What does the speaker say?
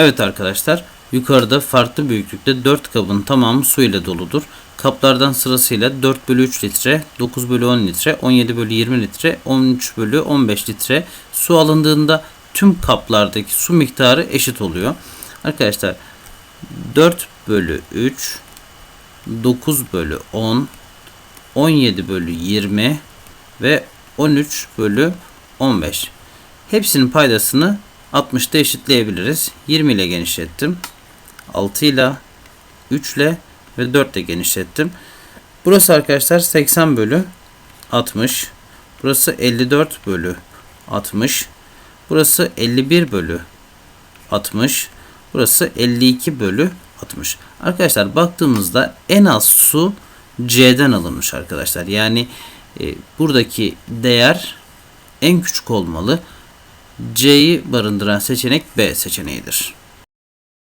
Evet arkadaşlar yukarıda farklı büyüklükte 4 kabın tamamı su ile doludur. Kaplardan sırasıyla 4 bölü 3 litre, 9 bölü 10 litre, 17 bölü 20 litre, 13 bölü 15 litre su alındığında tüm kaplardaki su miktarı eşit oluyor. Arkadaşlar 4 bölü 3, 9 bölü 10, 17 bölü 20 ve 13 bölü 15. Hepsinin paydasını 60'ta eşitleyebiliriz. 20 ile genişlettim. 6 ile 3 ile ve 4 ile genişlettim. Burası arkadaşlar 80 bölü 60. Burası 54 bölü 60. Burası 51 bölü 60. Burası 52 bölü 60. Arkadaşlar baktığımızda en az su C'den alınmış arkadaşlar. Yani e, buradaki değer en küçük olmalı. C'yi barındıran seçenek B seçeneğidir.